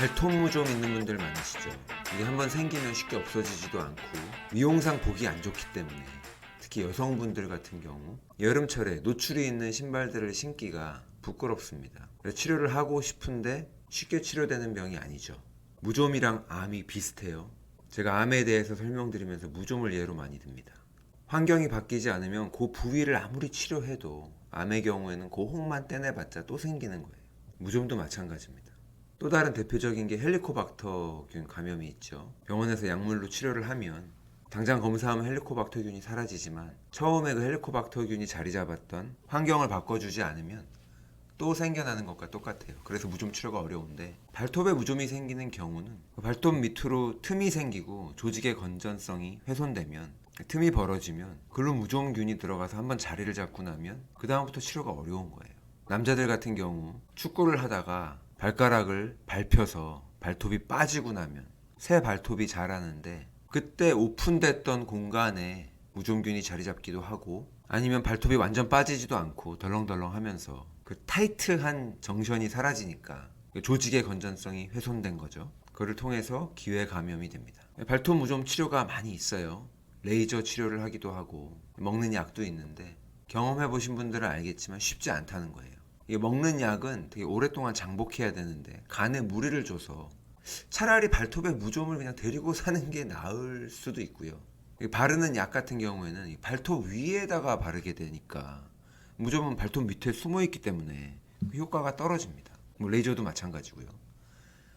발톱 무좀 있는 분들 많으시죠. 이게 한번 생기면 쉽게 없어지지도 않고 미용상 보기 안 좋기 때문에 특히 여성분들 같은 경우 여름철에 노출이 있는 신발들을 신기가 부끄럽습니다. 치료를 하고 싶은데 쉽게 치료되는 병이 아니죠. 무좀이랑 암이 비슷해요. 제가 암에 대해서 설명드리면서 무좀을 예로 많이 듭니다. 환경이 바뀌지 않으면 그 부위를 아무리 치료해도 암의 경우에는 그 혹만 떼내봤자 또 생기는 거예요. 무좀도 마찬가지입니다. 또 다른 대표적인 게 헬리코박터균 감염이 있죠. 병원에서 약물로 치료를 하면 당장 검사하면 헬리코박터균이 사라지지만 처음에 그 헬리코박터균이 자리 잡았던 환경을 바꿔주지 않으면 또 생겨나는 것과 똑같아요. 그래서 무좀 치료가 어려운데 발톱에 무좀이 생기는 경우는 그 발톱 밑으로 틈이 생기고 조직의 건전성이 훼손되면 틈이 벌어지면 글로 무좀균이 들어가서 한번 자리를 잡고 나면 그 다음부터 치료가 어려운 거예요. 남자들 같은 경우 축구를 하다가 발가락을 밟혀서 발톱이 빠지고 나면 새 발톱이 자라는데 그때 오픈됐던 공간에 무좀균이 자리 잡기도 하고 아니면 발톱이 완전 빠지지도 않고 덜렁덜렁 하면서 그 타이트한 정션이 사라지니까 그 조직의 건전성이 훼손된 거죠. 그를 통해서 기회 감염이 됩니다. 발톱 무좀 치료가 많이 있어요. 레이저 치료를 하기도 하고 먹는 약도 있는데 경험해 보신 분들은 알겠지만 쉽지 않다는 거예요. 먹는 약은 되게 오랫동안 장복해야 되는데 간에 무리를 줘서 차라리 발톱에 무좀을 그냥 데리고 사는 게 나을 수도 있고요. 이 바르는 약 같은 경우에는 이 발톱 위에다가 바르게 되니까 무좀은 발톱 밑에 숨어 있기 때문에 그 효과가 떨어집니다. 뭐 레이저도 마찬가지고요.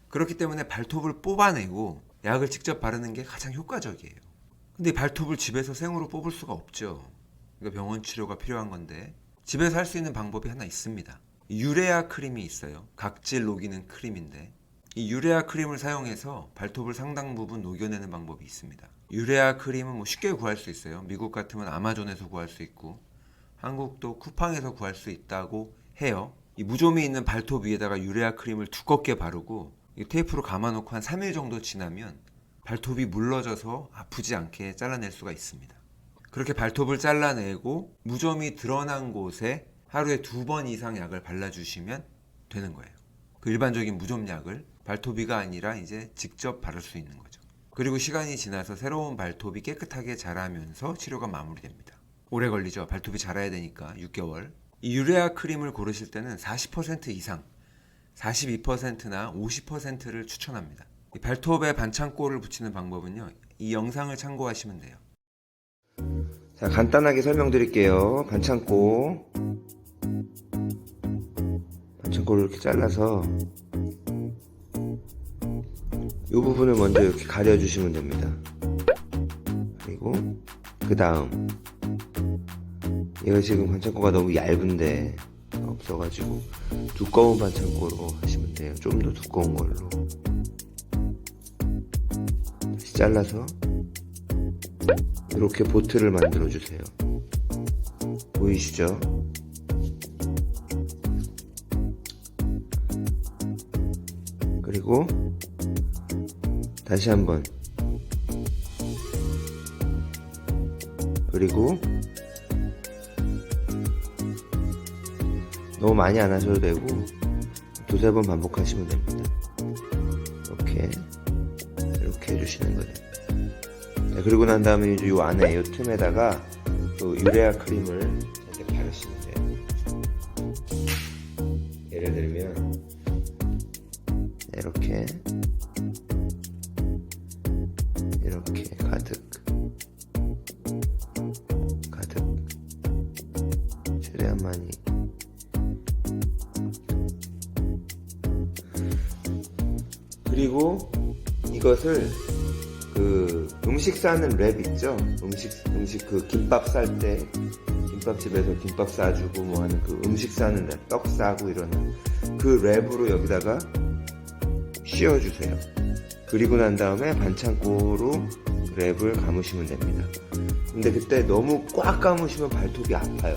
그렇기 때문에 발톱을 뽑아내고 약을 직접 바르는 게 가장 효과적이에요. 근데 이 발톱을 집에서 생으로 뽑을 수가 없죠. 그러니까 병원 치료가 필요한 건데 집에서 할 수 있는 방법이 하나 있습니다. 유레아 크림이 있어요. 각질 녹이는 크림인데 이 유레아 크림을 사용해서 발톱을 상당 부분 녹여내는 방법이 있습니다. 유레아 크림은 뭐 쉽게 구할 수 있어요. 미국 같으면 아마존에서 구할 수 있고 한국도 쿠팡에서 구할 수 있다고 해요. 이 무좀이 있는 발톱 위에다가 유레아 크림을 두껍게 바르고 이 테이프로 감아놓고 한 3일 정도 지나면 발톱이 물러져서 아프지 않게 잘라낼 수가 있습니다. 그렇게 발톱을 잘라내고 무좀이 드러난 곳에 하루에 두 번 이상 약을 발라주시면 되는 거예요. 그 일반적인 무좀약을 발톱이가 아니라 이제 직접 바를 수 있는 거죠. 그리고 시간이 지나서 새로운 발톱이 깨끗하게 자라면서 치료가 마무리됩니다. 오래 걸리죠. 발톱이 자라야 되니까 6개월. 이 유레아 크림을 고르실 때는 40% 이상, 42%나 50%를 추천합니다. 이 발톱에 반창고를 붙이는 방법은요. 이 영상을 참고하시면 돼요. 자, 간단하게 설명드릴게요. 반창고. 반창고를 이렇게 잘라서 이 부분을 먼저 이렇게 가려주시면 됩니다. 그리고 그 다음 얘가 지금 반창고가 너무 얇은데 없어가지고 두꺼운 반창고로 하시면 돼요. 좀 더 두꺼운 걸로 다시 잘라서 이렇게 보트를 만들어 주세요. 보이시죠? 그리고 다시 한번 그리고 너무 많이 안 하셔도 되고 두세 번 반복하시면 됩니다. 이렇게 이렇게 해주시는 거예요. 네, 그리고 난 다음에 이제 요 안에 요 틈에다가 또 유레아 크림을 이렇게 바르시면 돼요. 예를 들면 이렇게 이렇게 가득 가득 최대한 많이 그리고 이것을 그 음식 싸는 랩 있죠? 음식 음식 그 김밥 쌀 때 김밥집에서 김밥 싸주고 뭐 하는 그 음식 싸는 랩, 떡 싸고 이러는 그 랩으로 여기다가 씌워주세요. 그리고 난 다음에 반창고로 랩을 감으시면 됩니다. 근데 그때 너무 꽉 감으시면 발톱이 아파요.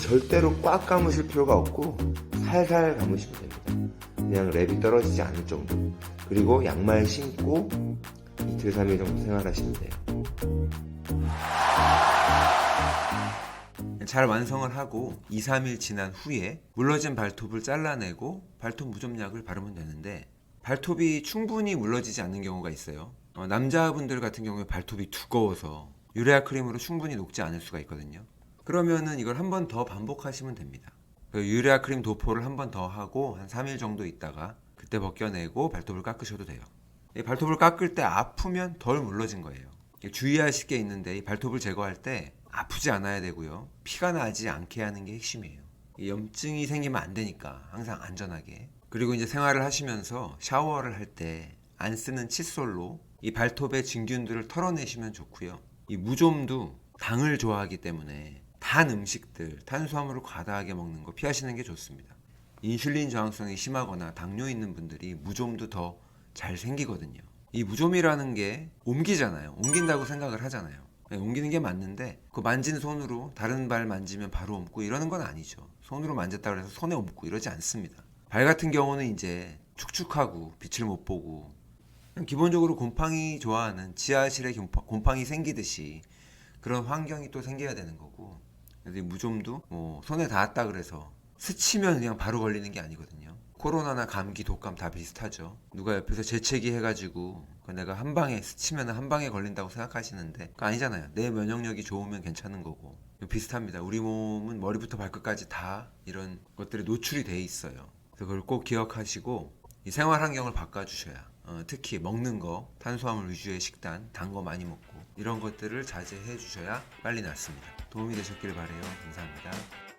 절대로 꽉 감으실 필요가 없고 살살 감으시면 됩니다. 그냥 랩이 떨어지지 않을 정도. 그리고 양말 신고 이틀, 3일 정도 생활하시면 돼요. 잘 완성을 하고 2, 3일 지난 후에 물러진 발톱을 잘라내고 발톱 무좀약을 바르면 되는데 발톱이 충분히 물러지지 않는 경우가 있어요. 어, 남자분들 같은 경우에 발톱이 두꺼워서 유레아 크림으로 충분히 녹지 않을 수가 있거든요. 그러면은 이걸 한 번 더 반복하시면 됩니다. 그 유레아 크림 도포를 한 번 더 하고 한 3일 정도 있다가 그때 벗겨내고 발톱을 깎으셔도 돼요. 이 발톱을 깎을 때 아프면 덜 물러진 거예요. 주의하실 게 있는데 이 발톱을 제거할 때 아프지 않아야 되고요. 피가 나지 않게 하는 게 핵심이에요. 이 염증이 생기면 안 되니까 항상 안전하게. 그리고 이제 생활을 하시면서 샤워를 할 때 안 쓰는 칫솔로 이 발톱의 진균들을 털어내시면 좋고요. 이 무좀도 당을 좋아하기 때문에 단 음식들, 탄수화물을 과다하게 먹는 거 피하시는 게 좋습니다. 인슐린 저항성이 심하거나 당뇨 있는 분들이 무좀도 더 잘 생기거든요. 이 무좀이라는 게 옮기잖아요. 옮긴다고 생각을 하잖아요. 네, 옮기는 게 맞는데 그 만진 손으로 다른 발 만지면 바로 옮고 이러는 건 아니죠. 손으로 만졌다 그래서 손에 옮고 이러지 않습니다. 발 같은 경우는 이제 축축하고 빛을 못 보고 기본적으로 곰팡이 좋아하는 지하실에 곰팡- 곰팡이 생기듯이 그런 환경이 또 생겨야 되는 거고 그래서 이 무좀도 뭐 손에 닿았다 그래서 스치면 그냥 바로 걸리는 게 아니거든요. 코로나나 감기, 독감 다 비슷하죠. 누가 옆에서 재채기 해가지고 그 내가 한 방에 스치면 한 방에 걸린다고 생각하시는데 그거 아니잖아요. 내 면역력이 좋으면 괜찮은 거고 비슷합니다. 우리 몸은 머리부터 발끝까지 다 이런 것들에 노출이 돼 있어요. 그래서 그걸 꼭 기억하시고 이 생활 환경을 바꿔주셔야 어, 특히 먹는 거 탄수화물 위주의 식단 단 거 많이 먹고 이런 것들을 자제해 주셔야 빨리 낫습니다. 도움이 되셨길 바래요. 감사합니다.